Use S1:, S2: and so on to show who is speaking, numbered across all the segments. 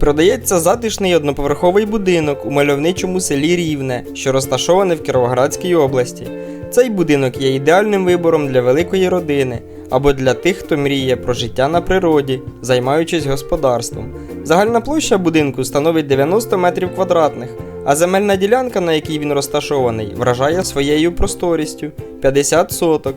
S1: Продається затишний одноповерховий будинок у мальовничому селі Рівне, що розташоване в Кіровоградській області. Цей будинок є ідеальним вибором для великої родини або для тих, хто мріє про життя на природі, займаючись господарством. Загальна площа будинку становить 90 метрів квадратних, а земельна ділянка, на якій він розташований, вражає своєю просторістю 50 соток.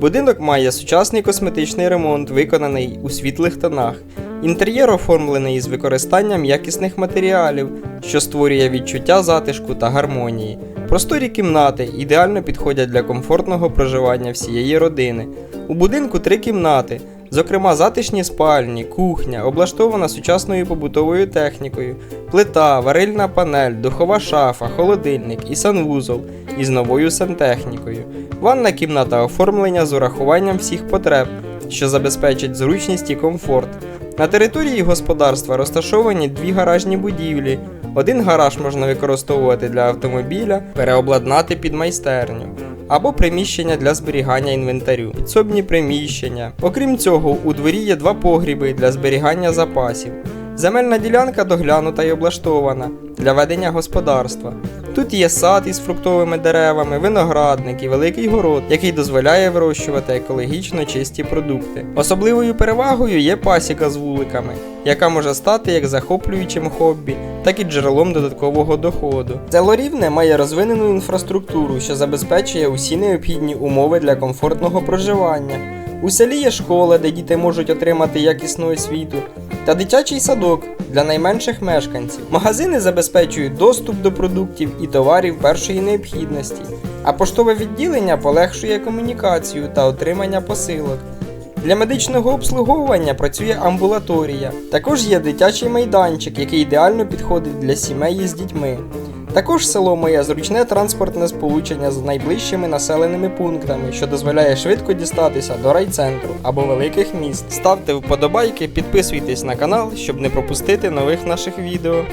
S1: Будинок має сучасний косметичний ремонт, виконаний у світлих тонах. Інтер'єр оформлений із використанням якісних матеріалів, що створює відчуття затишку та гармонії. Просторі кімнати ідеально підходять для комфортного проживання всієї родини. У будинку три кімнати, зокрема затишні спальні, кухня, облаштована сучасною побутовою технікою, плита, варильна панель, духова шафа, холодильник і санвузол із новою сантехнікою. Ванна кімната оформлення з урахуванням всіх потреб, що забезпечить зручність і комфорт. На території господарства розташовані дві гаражні будівлі. Один гараж можна використовувати для автомобіля, переобладнати під майстерню або приміщення для зберігання інвентарю, підсобні приміщення. Окрім цього, у дворі є два погріби для зберігання запасів. Земельна ділянка доглянута і облаштована для ведення господарства. Тут є сад із фруктовими деревами, виноградник і великий город, який дозволяє вирощувати екологічно чисті продукти. Особливою перевагою є пасіка з вуликами, яка може стати як захоплюючим хобі, так і джерелом додаткового доходу. Село Рівне має розвинену інфраструктуру, що забезпечує усі необхідні умови для комфортного проживання. У селі є школа, де діти можуть отримати якісну освіту, та дитячий садок для найменших мешканців. Магазини забезпечують доступ до продуктів і товарів першої необхідності, а поштове відділення полегшує комунікацію та отримання посилок. Для медичного обслуговування працює амбулаторія. Також є дитячий майданчик, який ідеально підходить для сімей із дітьми. Також село має зручне транспортне сполучення з найближчими населеними пунктами, що дозволяє швидко дістатися до райцентру або великих міст. Ставте вподобайки, підписуйтесь на канал, щоб не пропустити нових наших відео.